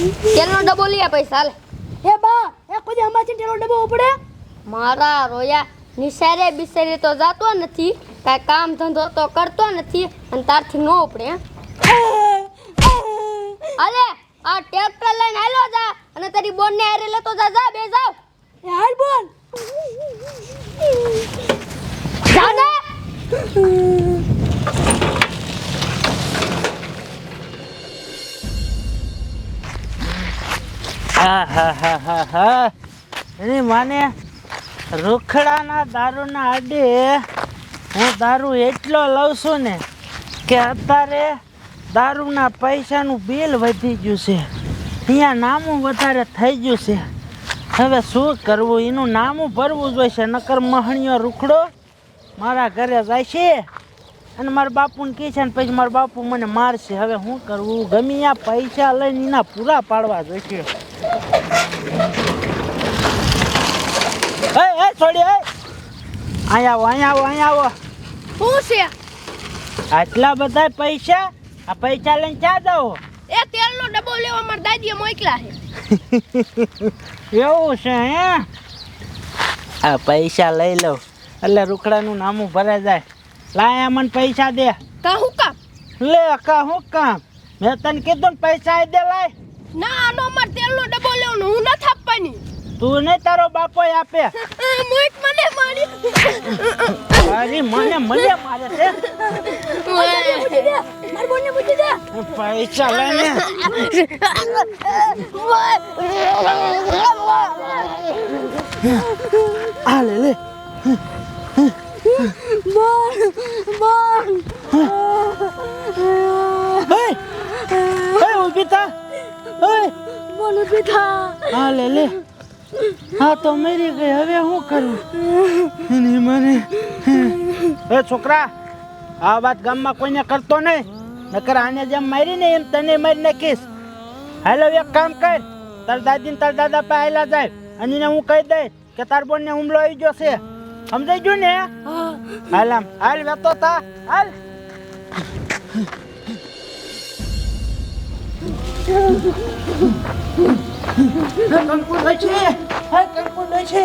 તેલનો ડબ્બો લઈ આ પૈસા લે હે બા એ કોઈ અમારથી તેલનો ડબ્બો ઉપડે? મારા રોયા નિશારે બિસારે તો જાતો નથી કાંઈ કામ ધંધો તો કરતો નથી અને તારથી ન ઉપડે અરે આ ટ્રેક્ટર લઈને હાલો જા અને તારી બોનને હારે લેતો જા જા બે જાવ. હાલ બોલ. એની માને રૂખડાના દારૂના આડે હું દારૂ એટલો લઉં છું ને કે અત્યારે દારૂના પૈસાનું બિલ વધી ગયું છે. અહીંયા નામું વધારે થઈ ગયું છે. હવે શું કરવું? એનું નામું ભરવું જોઈશે, નકર મહણીયો રૂખડો મારા ઘરે જાય છે અને મારા બાપુને કહે છે ને, પછી મારા બાપુ મને મારશે. હવે શું કરવું? ગમે આ પૈસા લઈને એના પૂરા પાડવા જોઈશે. એ એ છોડી એ. અહીંયા આવો અહીંયા આવો અહીંયા આવો. શું છે? આટલા બધા પૈસા? આ પૈસા લઈને ક્યાં જાઓ? એ તેલનો ડબ્બો લેવા મારા દાદીએ મોકલા છે. એવું છે હે? આ પૈસા લઈ લઉં એટલે રૂખડાનું નામું ભરે જાય. લાયા મને પૈસા દે. કા હું કામ? લે કા હું કામ? મેં તને કીધું ને પૈસા દે લાય. ના આનો મારે તેલનો ડબ્બો લેવાનો હું ન થાપવાની તું ને તારો બાપો આપે. મોઈક મને મારી. અરે મને મળે મારે તે માર બોલને પૂછી દે પૈસા લઈને આ લે લે. બોલ બોલ બોલ દીધા હા લે લે. હા તો મરી ગઈ. હવે શું કરું? એની મને એ છોકરા આ વાત ગામમાં કોઈને કરતો નહીં. નકર આને જેમ મારી ને એમ તને મારી નાખીશ. હાલો એક કામ કર. તાર દાદી ને તાર દાદા પાસે હેલા જાય. અને એને હું કહી દઈશ કે તાર બોન ને હુમલો આવી ગયો છે. સમજાઈ ગયું ને? હાલ આમ. હાલ વેતો તા. હાલ. કંકુ છે હા કંકુ છે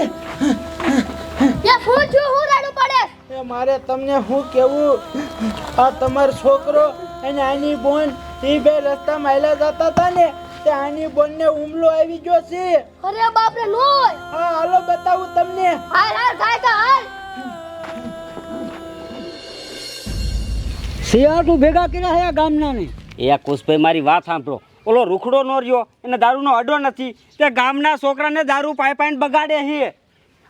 યા હું છું હું રાડું પડે. એ મારે તમને શું કેવું? આ તમારો છોકરો અને આની બોન એ બે રસ્તામાં હાલ્યા જતા હતા ને તે આની બોનને હુમલો આવી ગયો છે. અરે બાપ રે નોય હા હાલો બતાવું તમને. હાલ હાલ થાય તો હાલ. શિયાળું ભેગા કર્યા હે ગામના ને? એ કુશભાઈ મારી વાત સાંભળો. ઓલો રૂખડો નો રહ્યો એને દારૂનો અડો નથી. તે ગામના છોકરાને દારૂ પાઈ પાઈને બગાડે છે.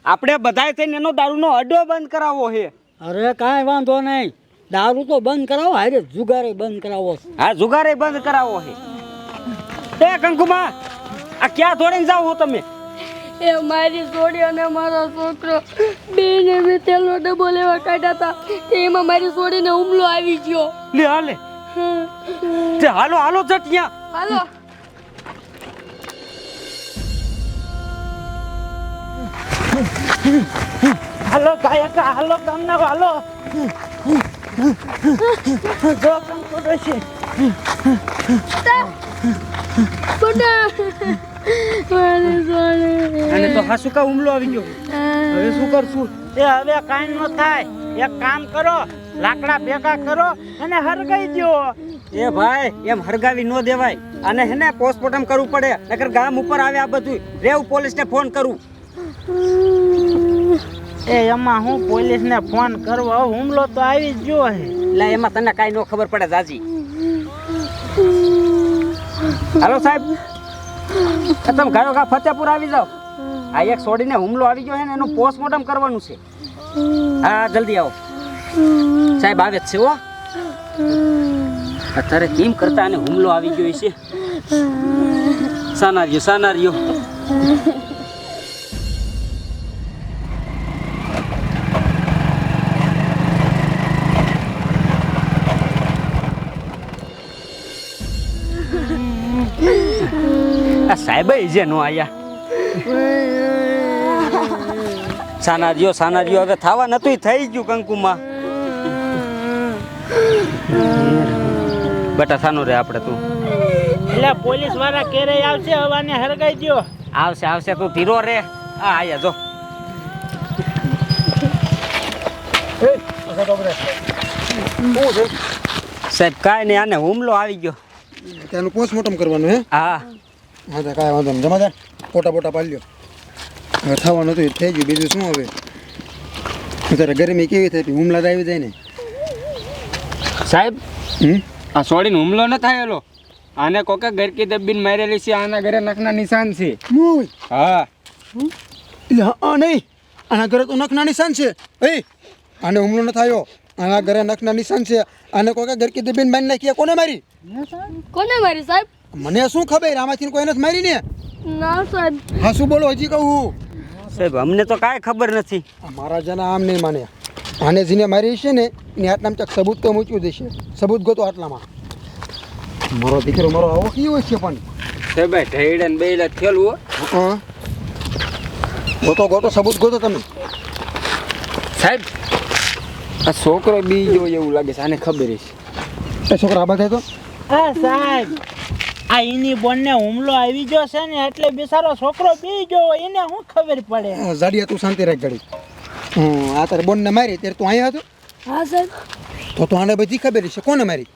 આપણે બધાય થઈને એનો દારૂનો અડો બંધ કરાવવો છે. અરે કાંઈ વાંધો નહીં. દારૂ તો બંધ કરાવો હારે જુગારે બંધ કરાવો. હા જુગારે બંધ કરાવો છે. એ કંકુમા આ ક્યાં દોડીને જાઓ હું તમે? એ મારી સોડી અને મારો છોકરો બેને મેં તેલનો ડબ્બો લેવા કાઢ્યા હતા એમાં મારી સોડીને હુમલો આવી ગયો. લે હાલે. તે હાલો હાલો જટ ત્યાં હાલો. હાલો કાયકા, હાલો ગામના હાલો છે? અને આવી ગયો. શું કરશું? એ હવે કાઈ ન થાય. એક કામ કરો. લાકડા ભેગા કરો અને હરગાઈ દો એ ભાઈ એમ હરગાવી ન દેવાય. અને હે ને પોસ્ટમોર્ટમ કરવું પડે. નકર ગામ ઉપર આવે આ બધું રેવ પોલીસને ફોન કરું. એ એમાં હું પોલીસને ફોન કરવો? હુમલો તો આવી જ ગયો હે. એટલે એમાં તને કાંઈ ન ખબર પડે જાજી. હાલો સાહેબ. તમે ગાયો ગા ફતેપુર આવી જાઓ. આ એક છોડીને હુમલો આવી ગયો હે ને એનું પોસ્ટમોર્ટમ કરવાનું છે. હા જલ્દી આવો. સાહેબ, આવે છે ઓ અત્યારે કેમ કરતા અને હુમલો આવી ગયો છે? સાના રહ્યો સાના રહ્યો આ સાહેબ જે નો આયા. સાના રહ્યો સાના રહ્યો હવે થવા નતું થઈ ગયું કંકુમાં. બેટા સાનો રે આપણે તું. એટલે પોલીસવાળા ક્યારે આવશે? હવાને હરગાઈ ગયો આવશે આવશે તું ધીરો રે. આ આયા જો. સાહેબ કાંઈ નહીં આને હુમલો આવી ગયો. તેનું પોસ્ટમોર્ટમ કરવાનું હે? હા. હા કાંઈ વાંધો નહીં. જમાદાર પોટા પોટા પાડી લ્યો હવે થવાનું હતું થઈ ગયું. બીજું શું હવે? અત્યારે ગરમી કેવી થઈ હતી? હુમલા તો આવી જાય ને. સાહેબ? આ સોડીને હુમલો ન થયેલો? આને કોકે ગરકી દબીને મારેલી છે આના ઘરે નખના નિશાન છે. હા. નહીં. આના ઘરે તો નખના નિશાન છે. એ આને હુમલો ન થયો. આના ઘરે નખના નિશાન છે. આને કોકે ઘરકી દબીને મારી નાખી. કોને મારી? કોને મારી સાહેબ? મને શું ખબર? આમાંથી કોઈ નથી મારી ને ના સાહેબ. હા શું બોલો? હજી કહું. સાહેબ અમને તો કાંઈ ખબર નથી. આ મારા જના આમ નહીં માને. આને જીને મારી છે ને એને આટલામાં ચાક સબૂત તો મૂક્યું દેશે સબૂત ગોતો આટલામાં મારો દીકરો મારો આવો. કેવો છે પણ. સાહેબ ભાઈ ઢેડે ને બેલે થયેલું હો. હા. ગોતો ગોતો સબૂત ગોતો તમે. સાહેબ આ છોકરો બી જો એવું લાગે છે આને ખબર છે એ છોકરા આબા થાય તો? હા સાહેબ આ એની બોનને હુમલો આવી ગયો છે ને એટલે બિચારો છોકરો બી ગયો એને શું ખબર પડે? જાડિયા તું શાંતિ રાખ ઘડી હમ આ તારે બોનને મારી ત્યારે તું અહીંયા હતો? હા સાહેબ. તો તો આને બધી ખબર છે કોને મારી?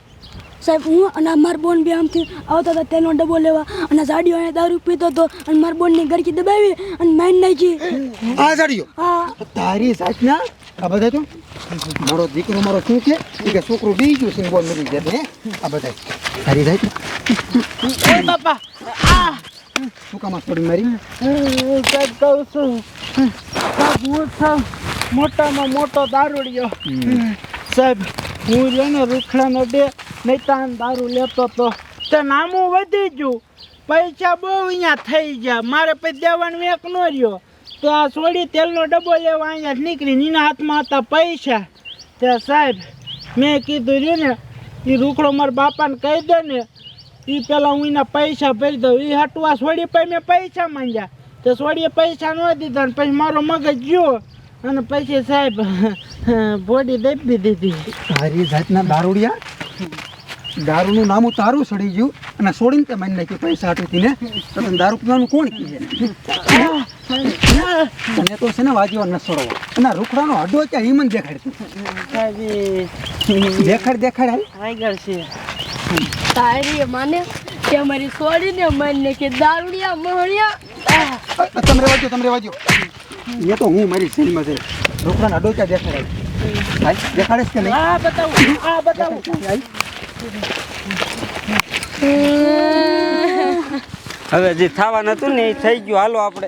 સાહેબ હું અને મારા બોન બે આમથી આવતા હતા તેનો ડબ્બો લેવા અને સાડીઓ અહીંયા દારૂ પીતો હતો અને મારા બોનની ગરકી દબાવી અને મારી નાખી. આ જાડિયો હા. તારી સાચના આ બધા તો? મારો દીકરો મારો શું છે કે છોકરું બી ગયું છે બોલ મરી ગયા હે? આ બધા. તારી જાત એ બાપા આ. શું કામ છોડી મારી? સાહેબ કહું છું. સાહેબ હું છું. મોટામાં મોટો દારૂડિયો. સાહેબ, હું રહ્યો રૂખડાનો ડે નહીં તાન દારૂ લેતો તો તે નામું વધી ગયું. પૈસા બહુ અહીંયા થઈ ગયા. મારે પછી દેવાનું એક નો રહ્યો. તો આ છોડી તેલનો ડબ્બો લેવા અહીંયા નીકળી એના હાથમાં હતા પૈસા. તે સાહેબ, મેં કીધું રહ્યું ને એ રૂખડો મારા બાપાને કહી દે ને એ પેલા હું એના પૈસા ભરી દઉં. એ હટવા છોડી પછી મેં પૈસા માંગ્યા. તો છોડીએ પૈસા ન દીધા ને પછી મારો મગજ ગયો. અને પછી સાહેબ બોડી દબી દીધી તારી જાતના દારૂડિયા. દારૂનું નામું તારું સડી ગયું અને છોડીને તે માની નાખ્યું પૈસા હાટુથી ને તમે દારૂ પીવાનું કોણ કહે તને તો છે ને વાજીઓ ન છોડવો અને રૂખડાનો હડો ત્યાં હિમન દેખાડ સાહેબ દેખાડ દેખાડ આગળ છે. તારી માને કે મારી છોડીને મારીને કે દારૂડિયા મોહણિયા. તમે રેવાજો તમે રેવાજો. એ તો હું મારી સેલમાં જઈ રૂખડાનો હડો ક્યાં દેખાડાય દેખાડે કે નહીં? આ બતાવું. આ બતાવું. હવે જે થવાનું હતું ને એ થઈ ગયું. હાલો આપણે.